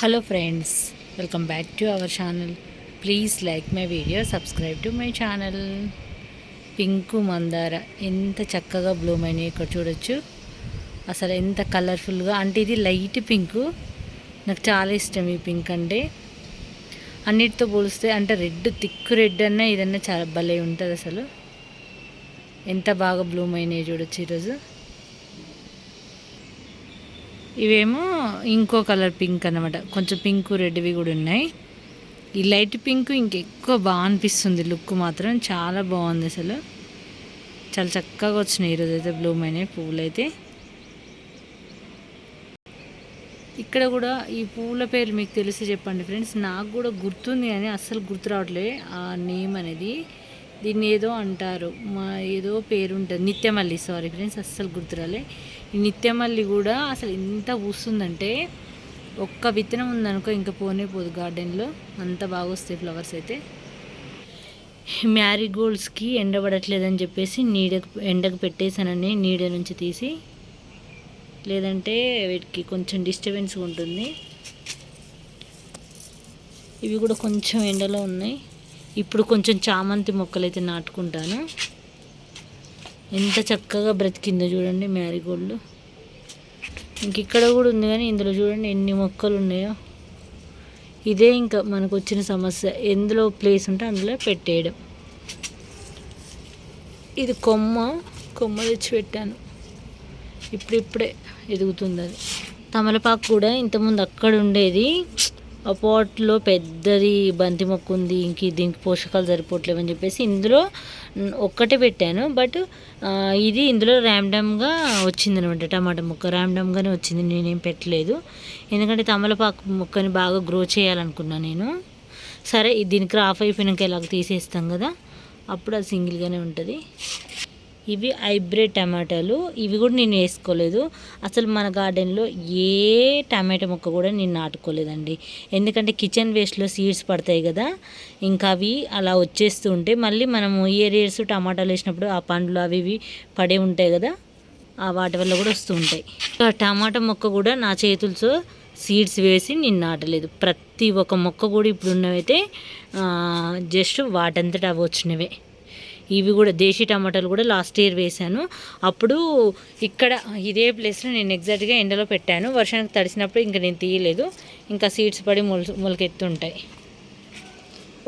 Hello friends welcome back to our channel please like my video subscribe to my channel pink మందార ఎంత చక్కగా Bloom అయినాయి ఇక్కడ చూడొచ్చు. అసలు ఎంత కలర్ఫుల్గా అంటే ఇది లైట్ పింకు నాకు చాలా ఇష్టం ఈ పింక్ అంటే. అన్నిటితో పోలిస్తే అంటే రెడ్ థిక్ రెడ్ అన్నా ఇదన్నా చాలా భలే ఉంటుంది అసలు. ఎంత బాగా బ్లూమ్ అయినాయి చూడొచ్చు ఈరోజు ఇవేమో ఇంకో కలర్ పింక్ అనమాట కొంచెం పింక్ రెడ్వి కూడా ఉన్నాయి. ఈ లైట్ పింక్ ఇంకెక్కువ బాగా అనిపిస్తుంది. లుక్ మాత్రం చాలా బాగుంది అసలు. చాలా చక్కగా వచ్చినాయి ఈరోజు అయితే బ్లూమ్ అయినాయి పువ్వులు అయితే ఇక్కడ కూడా ఈ పువ్వుల పేరు మీకు తెలిసి చెప్పండి ఫ్రెండ్స్. నాకు కూడా గుర్తుంది కానీ అస్సలు గుర్తు రావట్లే. ఆ నేమ్ అనేది. దీన్ని ఏదో అంటారు. మా ఏదో పేరు ఉంటుంది. నిత్యమల్లి. సారీ ఫ్రెండ్స్ అస్సలు గుర్తురాలే. ఈ నిత్యమల్లి కూడా అసలు ఎంత పూస్తుందంటే ఒక్క విత్తనం ఉందనుకో ఇంకా పోనే పోదు గార్డెన్లో. అంత బాగా వస్తాయి ఫ్లవర్స్ అయితే. మ్యారీగోల్డ్స్కి ఎండబడట్లేదని చెప్పేసి నీడకు ఎండకు పెట్టేశానని నీడ నుంచి తీసి లేదంటే వీటికి కొంచెం డిస్టర్బెన్స్ ఉంటుంది. ఇవి కూడా కొంచెం ఎండలో ఉన్నాయి. ఇప్పుడు కొంచెం చామంతి మొక్కలు అయితే నాటుకుంటాను. ఎంత చక్కగా బ్రతికిందో చూడండి మ్యారీగోల్డ్ ఇంక ఇక్కడ కూడా ఉంది కానీ ఇందులో చూడండి ఎన్ని మొక్కలు ఉన్నాయో. ఇదే ఇంకా మనకు వచ్చిన సమస్య. ఎందులో ప్లేస్ ఉంటే అందులో పెట్టేయడం. ఇది కొమ్మ. కొమ్మ తెచ్చి పెట్టాను. ఇప్పుడిప్పుడే ఎదుగుతుంది అది. తమలపాకు కూడా ఇంతకుముందు అక్కడ ఉండేది. ఆ పాట్లో పెద్దది బంతి మొక్క ఉంది ఇంక దీనికి పోషకాలు సరిపోవట్లేవు అని చెప్పేసి ఇందులో ఒక్కటే పెట్టాను. బట్ ఇది ఇందులో ర్యాండమ్గా వచ్చింది అనమాట టమాటా మొక్క. ర్యాండమ్గానే వచ్చింది నేనేం పెట్టలేదు. ఎందుకంటే తమలపాకు మొక్కని బాగా గ్రో చేయాలనుకున్నా నేను. సరే దీనికి రాఫ్ అయిపోయినాక ఇలాగ తీసేస్తాం కదా. అప్పుడు అది సింగిల్గానే ఉంటుంది. ఇవి హైబ్రిడ్ టమాటాలు. ఇవి కూడా నేను వేసుకోలేదు. అసలు మన గార్డెన్లో ఏ టమాటా మొక్క కూడా నేను నాటుకోలేదండి. ఎందుకంటే కిచెన్ వేస్ట్లో సీడ్స్ పడతాయి కదా. ఇంకా అవి అలా వచ్చేస్తూ ఉంటే మళ్ళీ మనము ఇయర్ ఇయర్స్ టమాటాలు వేసినప్పుడు ఆ పండ్లు అవి ఇవి పడే ఉంటాయి కదా. ఆ వాటి వల్ల కూడా వస్తూ ఉంటాయి. టమాటా మొక్క కూడా నా చేతులతో సీడ్స్ వేసి నేను నాటలేదు. ప్రతి ఒక్క మొక్క కూడా ఇప్పుడు ఉన్నవైతే జస్ట్ వాటంతటా అవి వచ్చినవే. ఇవి కూడా దేశీ టమాటాలు కూడా లాస్ట్ ఇయర్ వేశాను. అప్పుడు ఇక్కడ ఇదే ప్లేస్లో నేను ఎగ్జాక్ట్గా ఎండలో పెట్టాను. వర్షానికి తడిసినప్పుడు ఇంకా నేను తీయలేదు. ఇంకా సీడ్స్ పడి మొల మొలకెత్తుంటాయి.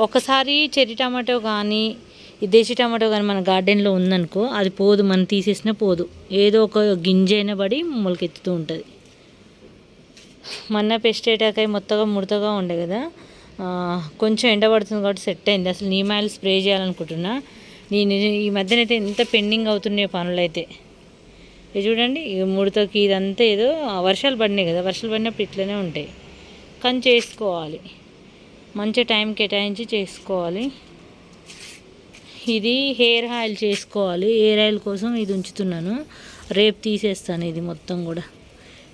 ఒకసారి చెర్రీ టమాటో కానీ ఈ దేశీ టమాటో కానీ మన గార్డెన్లో ఉందనుకో అది పోదు. మనం తీసేసినా పోదు. ఏదో ఒక గింజ అయినా పడి మొలకెత్తుతూ ఉంటుంది. మొన్న పెస్టేటాకాయ మొత్తగా ముడతగా ఉండే కదా. కొంచెం ఎండ పడుతుంది కాబట్టి సెట్ అయింది. అసలు నీమాయిల్ స్ప్రే చేయాలనుకుంటున్నా. నేను ఈ మధ్యనైతే ఎంత పెండింగ్ అవుతున్నాయి పనులు అయితే ఇది చూడండి ముడతకి ఇదంతా ఏదో వర్షాలు పడినాయి కదా వర్షాలు పడినప్పుడు ఇట్లనే ఉంటాయి. కానీ చేసుకోవాలి. మంచి టైం కేటాయించి చేసుకోవాలి. ఇది హెయిర్ ఆయిల్ చేసుకోవాలి. హెయిర్ ఆయిల్ కోసం ఇది ఉంచుతున్నాను. రేపు తీసేస్తాను ఇది మొత్తం కూడా.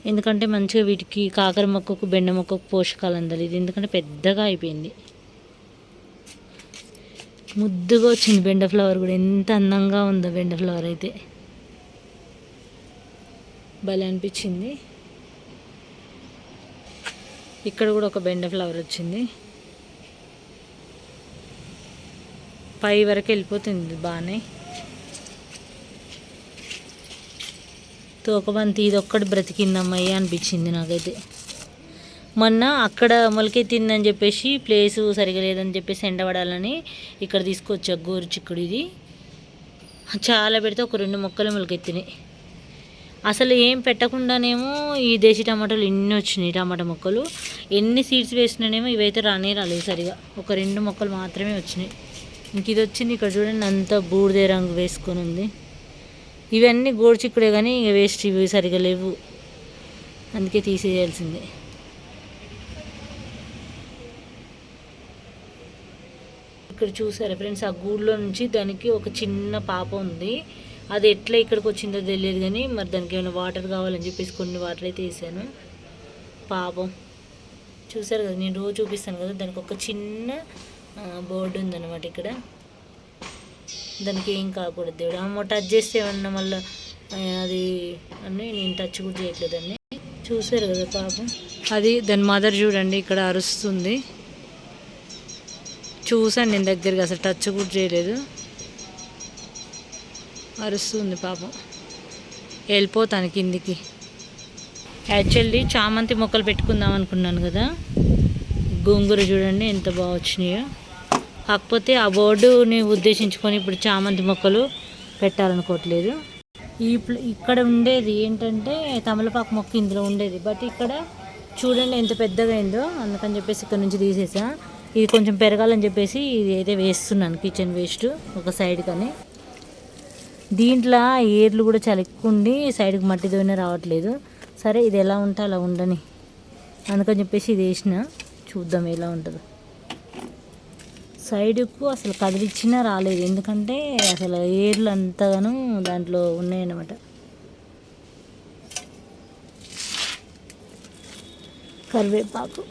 ఎందుకంటే మంచిగా వీటికి కాకర మొక్కకు బెండ మొక్కకు పోషకాలు అందాలి. ఇది ఎందుకంటే పెద్దగా అయిపోయింది. ముద్దుగా వచ్చింది బెండ ఫ్లవర్ కూడా. ఎంత అందంగా ఉందో బెండ ఫ్లవర్ అయితే. భలే అనిపించింది. ఇక్కడ కూడా ఒక బెండ ఫ్లవర్ వచ్చింది. పై వరకు వెళ్ళిపోతుంది బాగానే. తోకబంతి ఇది ఒక్కటి బ్రతికిందమ్మయ్య అనిపించింది నాకైతే. మొన్న అక్కడ మొలకెత్తిందని చెప్పేసి ప్లేసు సరిగా లేదని చెప్పేసి ఎండబడాలని ఇక్కడ తీసుకొచ్చా గోరు చిక్కుడు ఇది. చాలా పెడితే ఒక రెండు మొక్కలు మొలకెత్తినాయి అసలు ఏం పెట్టకుండానేమో ఈ దేశీ టమాటాలు ఎన్ని వచ్చినాయి టమాటా మొక్కలు. ఎన్ని సీడ్స్ వేసినానేమో ఇవైతే రానే రాలేదు సరిగా. ఒక రెండు మొక్కలు మాత్రమే వచ్చినాయి. ఇంక ఇది వచ్చింది ఇక్కడ చూడండి అంత బూడిదే రంగు వేసుకొని ఉంది. ఇవన్నీ గోడు చిక్కుడే కానీ ఇక వేస్ట్ ఇవి సరిగా లేవు. అందుకే తీసేయాల్సిందే. ఇక్కడ చూసారా ఫ్రెండ్స్? ఆ గూళ్ళో నుంచి దానికి ఒక చిన్న పాప ఉంది. అది ఎట్లా ఇక్కడికి వచ్చిందో తెలియదు కానీ మరి దానికి ఏమైనా వాటర్ కావాలని చెప్పేసి కొన్ని వాటర్ అయితే వేసాను. పాపం. చూసారు కదా నేను రోజు చూపిస్తాను కదా దానికి ఒక చిన్న బోర్డు ఉందన్నమాట ఇక్కడ. దానికి ఏం కాకూడదు దేవుడు. అమ్మ టచ్ చేస్తే ఏమన్నా మళ్ళీ అది అని నేను టచ్ కూడా చేయట్లేదండి చూసారు కదా పాపం? అది దాని మదర్ చూడండి ఇక్కడ అరుస్తుంది. చూసాను నేను దగ్గరికి అసలు టచ్ కూడా చేయలేదు. అరుస్తుంది పాపం. వెళ్ళిపోతాను కిందికి. యాక్చువల్లీ చామంతి మొక్కలు పెట్టుకుందాం అనుకున్నాను కదా. గోంగూర చూడండి ఎంత బాగా వచ్చినాయో. కాకపోతే ఆ బోర్డుని ఉద్దేశించుకొని ఇప్పుడు చామంతి మొక్కలు పెట్టాలనుకోవట్లేదు. ఈ ఇక్కడ ఉండేది ఏంటంటే తమలపాకు మొక్క ఇందులో ఉండేది. బట్ ఇక్కడ చూడండి ఎంత పెద్దగా అయిందో అందుకని చెప్పేసి ఇక్కడ నుంచి తీసేసా. ఇది కొంచెం పెరగాలని చెప్పేసి ఇది అయితే వేస్తున్నాను కిచెన్ వేస్ట్ ఒక సైడ్ కానీ దీంట్లో ఏర్లు కూడా చాలా ఎక్కువ ఉండి సైడ్కి మట్టి దోయినా రావట్లేదు. సరే ఇది ఎలా ఉంటే అలా ఉండని అందుకని చెప్పేసి ఇది వేసిన. చూద్దాం ఎలా ఉంటుందో. సైడ్కు అసలు కదిలిచ్చినా రాలేదు. ఎందుకంటే అసలు ఏర్లు అంతగాను దాంట్లో ఉన్నాయన్నమాట. కరివేపాకు.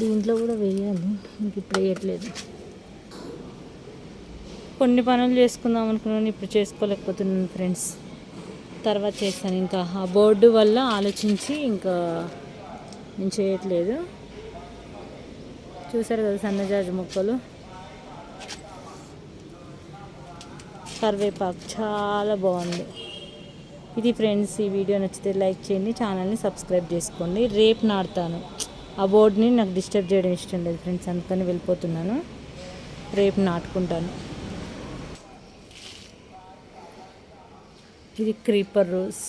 దీంట్లో కూడా వేయాలి. ఇంక ఇప్పుడు వేయట్లేదు. కొన్ని పనులు చేసుకుందాం అనుకున్నాను ఇప్పుడు చేసుకోలేకపోతున్నాను ఫ్రెండ్స్. తర్వాత చేస్తాను. ఇంకా ఆ బోర్డు వల్ల ఆలోచించి ఇంకా నేను చేయట్లేదు. చూసారు కదా సన్నజాజి మొక్కలు. కరివేపాకు చాలా బాగుంది. ఇది ఫ్రెండ్స్ ఈ వీడియో నచ్చితే లైక్ చేయండి ఛానల్ని సబ్స్క్రైబ్ చేసుకోండి. రేపు నాడతాను ఆ బోర్డుని నాకు డిస్టర్బ్ చేయడం ఇష్టం లేదు ఫ్రెండ్స్ అందుకని వెళ్ళిపోతున్నాను. రేపు నాటుకుంటాను. ఇది క్రీపర్ రోజ్